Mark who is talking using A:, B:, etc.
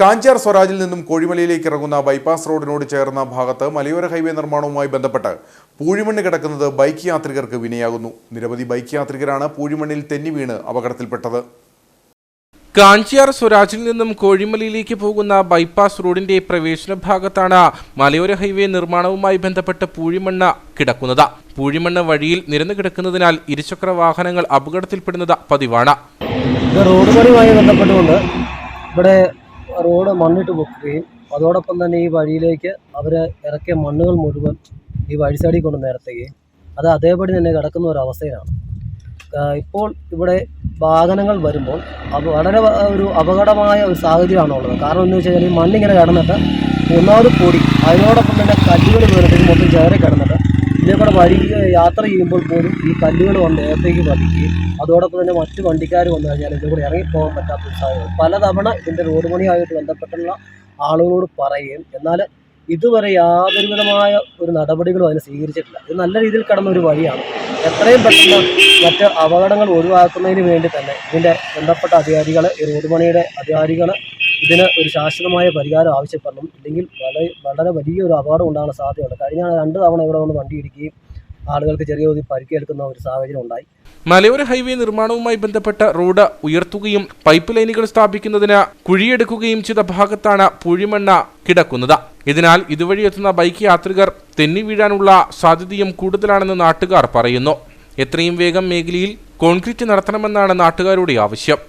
A: കാഞ്ചാർ സ്വരാജിൽ നിന്നും കോഴിമലയിലേക്ക് ഇറങ്ങുന്ന ബൈപ്പാസ് റോഡിനോട് ചേർന്ന ഭാഗത്ത് മലയോര ഹൈവേ നിർമ്മാണവുമായി ബന്ധപ്പെട്ട് പൂഴിമണ്ണ് കിടക്കുന്നത് ബൈക്ക് യാത്രികർക്ക് വിനയാകുന്നു. നിരവധി ബൈക്ക് യാത്രികരാണ് പൂഴിമണ്ണിൽ തെന്നി വീണ് അപകടത്തിൽപ്പെട്ടത്.
B: കാഞ്ചിയാർ സ്വരാജിൽ നിന്നും കോഴിമലയിലേക്ക് പോകുന്ന ബൈപ്പാസ് റോഡിന്റെ പ്രവേശന ഭാഗത്താണ് മലയോര ഹൈവേ നിർമ്മാണവുമായി ബന്ധപ്പെട്ട പൂഴിമണ്ണ് കിടക്കുന്നത്. പൂഴിമണ്ണ് വഴിയിൽ നിരന്നു കിടക്കുന്നതിനാൽ ഇരുചക്ര വാഹനങ്ങൾ അപകടത്തിൽപ്പെടുന്നത് പതിവാണ്.
C: ഇത് റോഡ് പണിയുമായി ബന്ധപ്പെട്ടുകൊണ്ട് ഇവിടെ റോഡ് മണ്ണിട്ട് പൊക്കുകയും അതോടൊപ്പം തന്നെ ഈ വഴിയിലേക്ക് അവർ ഇറക്കിയ മണ്ണുകൾ മുഴുവൻ ഈ വഴി സൈഡിൽ കൊണ്ട് നിരത്തുകയും അത് അതേപടി തന്നെ കിടക്കുന്ന ഒരു അവസ്ഥയാണ് ഇപ്പോൾ ഇവിടെ വാഹനങ്ങൾ വരുമ്പോൾ അത് വളരെ ഒരു അപകടമായ ഒരു സാഹചര്യമാണ് ഉള്ളത്. കാരണം എന്ന് വെച്ച് കഴിഞ്ഞാൽ ഈ മണ്ണിങ്ങനെ കിടന്നിട്ട് ഒന്നാമത് പൊടി അതിനോടൊപ്പം തന്നെ കല്ലുകൾ വീണിട്ട് മൊത്തം ചേറി കിടന്നിട്ട് കൂടെ വഴി യാത്ര ചെയ്യുമ്പോൾ പോലും ഈ കല്ലുകൾ വന്ന് ദേഹത്തേക്ക് പതിക്കുകയും അതോടൊപ്പം തന്നെ മറ്റു വണ്ടിക്കാർ വന്നു കഴിഞ്ഞാൽ ഇതിൽ കൂടെ ഇറങ്ങിപ്പോകാൻ പറ്റാത്ത ഒരു സാഹചര്യം. പലതവണ ഇതിന്റെ റോഡ് പണിയായിട്ട് ബന്ധപ്പെട്ടുള്ള ആളുകളോട് പറയുകയും എന്നാൽ ഇതുവരെ യാതൊരു വിധമായ ഒരു നടപടികളും അതിന് സ്വീകരിച്ചിട്ടില്ല. ഇത് നല്ല രീതിയിൽ കടന്ന ഒരു വഴിയാണ്. എത്രയും പെട്ടെന്ന് മറ്റ് അപകടങ്ങൾ ഒഴിവാക്കുന്നതിന് വേണ്ടി തന്നെ ഇതിന്റെ ബന്ധപ്പെട്ട അധികാരികൾ ഈ റോഡ് പണിയുടെ അധികാരികൾ ഇതിന് ഒരു ശാശ്വതമായ പരിഹാരം ആവശ്യപ്പെടണം. ഇല്ലെങ്കിൽ വളരെ വളരെ വലിയൊരു അപകടം ഉണ്ടാകാൻ സാധ്യതയുണ്ട്. കഴിഞ്ഞ രണ്ട് തവണ ഇവിടെ വന്ന് വണ്ടി ഇടിക്കുകയും ആളുകൾക്ക് ചെറിയ തോതിൽ പരിക്കേൽക്കുന്ന ഒരു സാഹചര്യം ഉണ്ടായി.
B: മലയോര ഹൈവേ നിർമ്മാണവുമായി ബന്ധപ്പെട്ട റോഡ് ഉയർത്തുകയും പൈപ്പ് ലൈനുകൾ സ്ഥാപിക്കുന്നതിന് കുഴിയെടുക്കുകയും ചെയ്ത ഭാഗത്താണ് പുഴിമണ്ണ കിടക്കുന്നത്. ഇതിനാൽ ഇതുവഴി എത്തുന്ന ബൈക്ക് യാത്രികർ തെന്നി വീഴാനുള്ള സാധ്യതയും കൂടുതലാണെന്ന് നാട്ടുകാർ പറയുന്നു. എത്രയും വേഗം മേഖലയിൽ കോൺക്രീറ്റ് നടത്തണമെന്നാണ് നാട്ടുകാരുടെ ആവശ്യം.